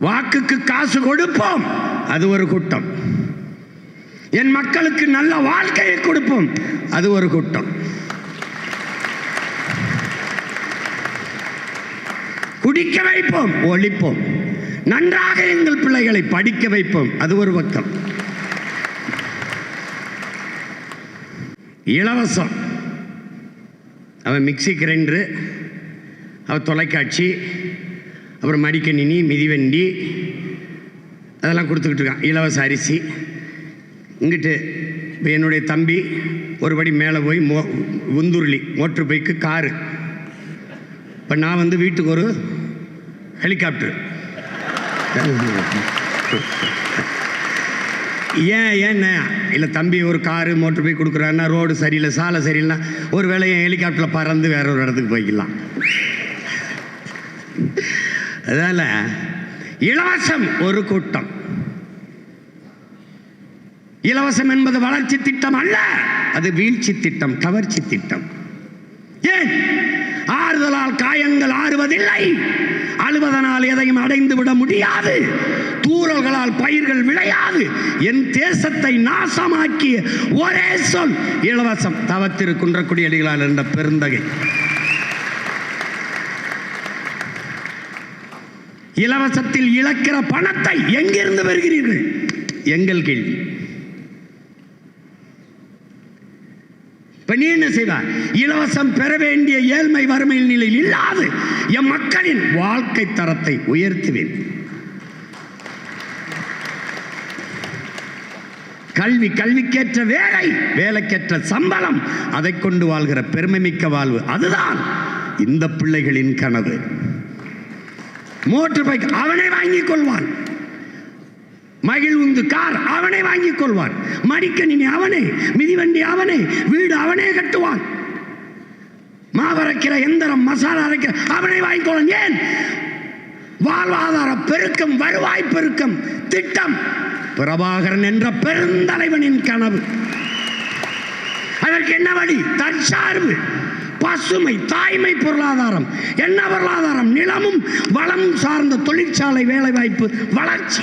வாக்குக்கு காசு கொடுப்போம். அது ஒரு கூட்டம் என் மக்களுக்கு நல்ல வாழ்க்கையை கொடுப்போம். அது ஒரு கூட்டம் குடிக்க வைப்போம் ஒழிப்போம். நன்றாக எங்கள் பிள்ளைகளை படிக்க வைப்போம். அது ஒரு பக்கம் இலவசம். அவன் மிக்சி கிரைண்டரு அவன் தொலைக்காட்சி அப்புறம் மடிக்கணினி மிதிவண்டி அதெல்லாம் கொடுத்துக்கிட்டு இருக்கான். இலவச அரிசி. இங்கிட்டு இப்போ என்னுடைய தம்பி ஒருபடி மேலே போய் மோ உந்துருளி மோட்ரு பைக்கு காரு. இப்போ நான் வந்து வீட்டுக்கு ஒரு ஹெலிகாப்டர். ஏன் ஏன்னா இல்லை தம்பி ஒரு காரு மோட்டர் பைக் கொடுக்குறாருன்னா ரோடு சரியில்லை சாலை சரியில்லைனா ஒரு வேளை என் ஹெலிகாப்டரில் பறந்து வேற ஒரு இடத்துக்கு போய்க்கலாம். அதனால் இலவசம் ஒரு கூட்டம். இலவசம் என்பது வளர்ச்சி திட்டம் அல்ல அது வீழ்ச்சி திட்டம் கவர்ச்சி திட்டம். ஏன்? ஆறுதலால் காயங்கள் ஆறுவதில்லை. அழுவதனால் எதையும் அடைந்து விட முடியாது. தூரல்களால் பயிர்கள் விளையாது. என் தேசத்தை நாசமாக்கிய ஒரே சொல் இலவசம். தவத்திருக்கின்ற குடியடிகளால் என்ற பெருந்தகை. இலவசத்தில் இழக்கிற பணத்தை எங்கிருந்து வருகிறீர்கள் எங்கள் கேள்வி இப்ப நீ என்ன செய்வார் இலவசம் பெற வேண்டிய ஏழ்மை வறுமை நிலையில் இல்லாது என் மக்களின் வாழ்க்கை தரத்தை உயர்த்துவேன். கல்வி கல்விக்கேற்ற வேலை வேலைக்கேற்ற சம்பளம் அதை கொண்டு வாழ்கிற பெருமைமிக்க வாழ்வு அதுதான் இந்த பிள்ளைகளின் கனவு. மோட்டர் பைக் அவனை வாங்கிக் கொள்வான். மகிழ்வுந்து கார் அவனை வாங்கிக் கொள்வான். மடிக்கணினி அவனே மிதிவண்டி அவனே வீடு அவனே கட்டுவான். மாவரைக்கிற எந்திரம் மசாலா அரைக்கிற அவனை வாங்கிக் ஏன்? வாழ்வாதார பெருக்கம் வருவாய் பெருக்கம் திட்டம். பிரபாகரன் என்ற பெருந்தலைவனின் கனவு. அதற்கு என்ன வழி? தற்சார்பு பசுமை தாய்மை பொருளாதாரம். என்ன பொருளாதாரம்? நிலமும் வளம் சார்ந்த தொழிற்சாலை வேலைவாய்ப்பு வளர்ச்சி.